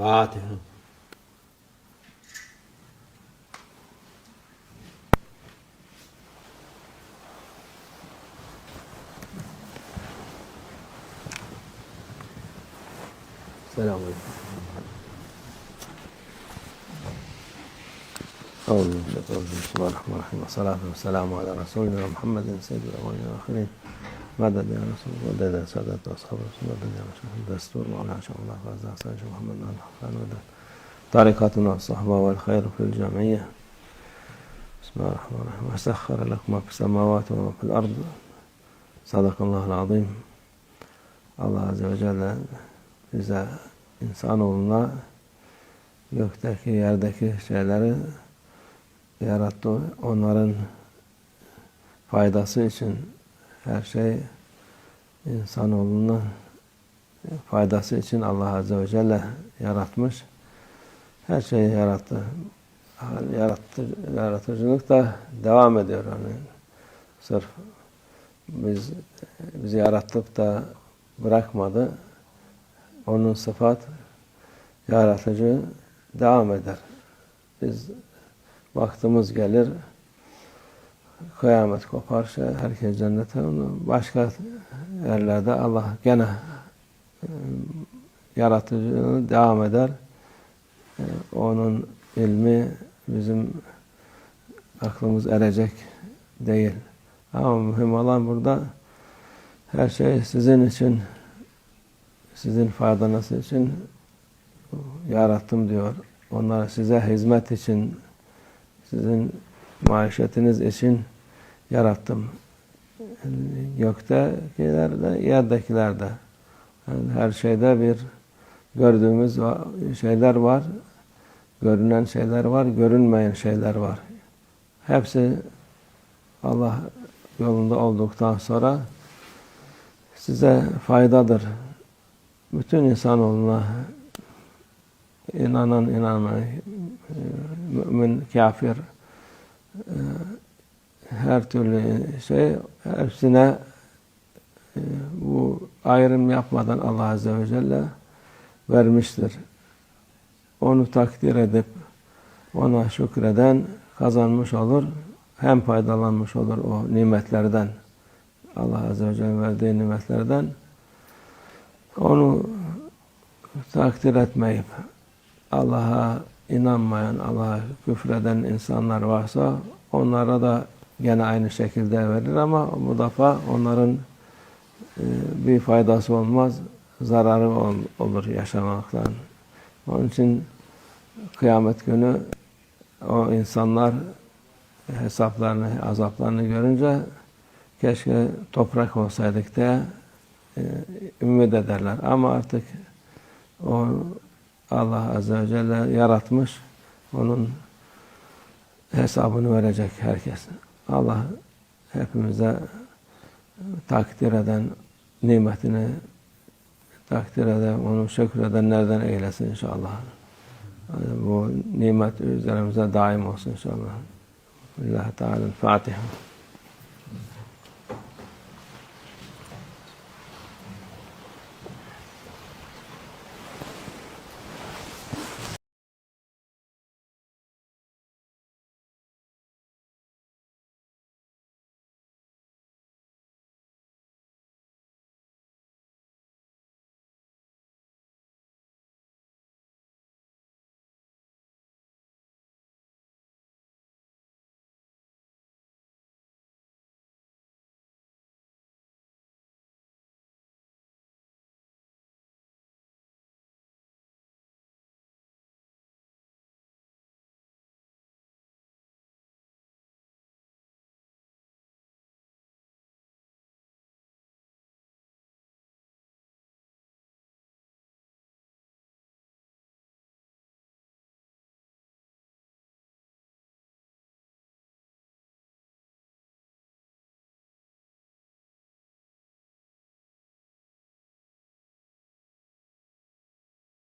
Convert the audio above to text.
Fatiha. Selamünaleyküm. أعوذ بالله من الشيطان الرجيم بسم الله الرحمن الرحيم والصلاة والسلام على رسولنا محمد سيد الأولين والآخرين مدد يا رسول الله مدد يا سادة أصحاب رسول الله مدد يا رسول الدستور وعلى شاء الله فازع سيد محمد بن الحسن ودد طريقتنا الصحبة والخير في الجمعية بسم الله الرحمن الرحيم وسخر لكم ما في السماوات وما في الأرض صدق الله العظيم Allah Azze ve Celle bize insanoğluna gökteki, yerdeki şeyleri yarattı. Onların faydası için her şey insanoğlunun faydası için Allah Azze ve Celle yaratmış. Her şeyi yarattı. Yarattı, yaratıcılık da devam ediyor. Yani sırf biz bizi yarattık da bırakmadı. Onun sıfat yaratıcı devam eder. Biz vaktimiz gelir kıyamet kopar şey, herkes cennete onu başka yerlerde Allah gene e, yaratıcılığını devam eder. E, onun ilmi bizim aklımız erecek değil. Ama mühim olan burada her şey sizin için sizin faydanız için yarattım diyor. Onları size hizmet için sizin maişetiniz için yarattım. Göktekilerde, yerdekilerde. Yani her şeyde bir gördüğümüz şeyler var. Görünen şeyler var, görünmeyen şeyler var. Hepsi Allah yolunda olduktan sonra size faydadır. Bütün insanoğluna inanan inanmayan, mümin, kafir, her türlü şey hepsine bu ayrım yapmadan Allah Azze ve Celle vermiştir. Onu takdir edip ona şükreden kazanmış olur. Hem faydalanmış olur o nimetlerden. Allah Azze ve Celle verdiği nimetlerden. Onu takdir etmeyip Allah'a inanmayan, Allah'a küfreden insanlar varsa onlara da gene aynı şekilde verir ama bu defa onların e, bir faydası olmaz, zararı olur yaşamaktan. Onun için kıyamet günü o insanlar hesaplarını, azaplarını görünce keşke toprak olsaydık diye e, ümit ederler. Ama artık o Allah Azze ve Celle yaratmış. Onun hesabını verecek herkes. Allah hepimize takdir eden nimetini takdir eden, onu şükredenlerden eylesin inşallah. Bu nimet üzerimize daim olsun inşallah. Lillahi Teala Fatiha.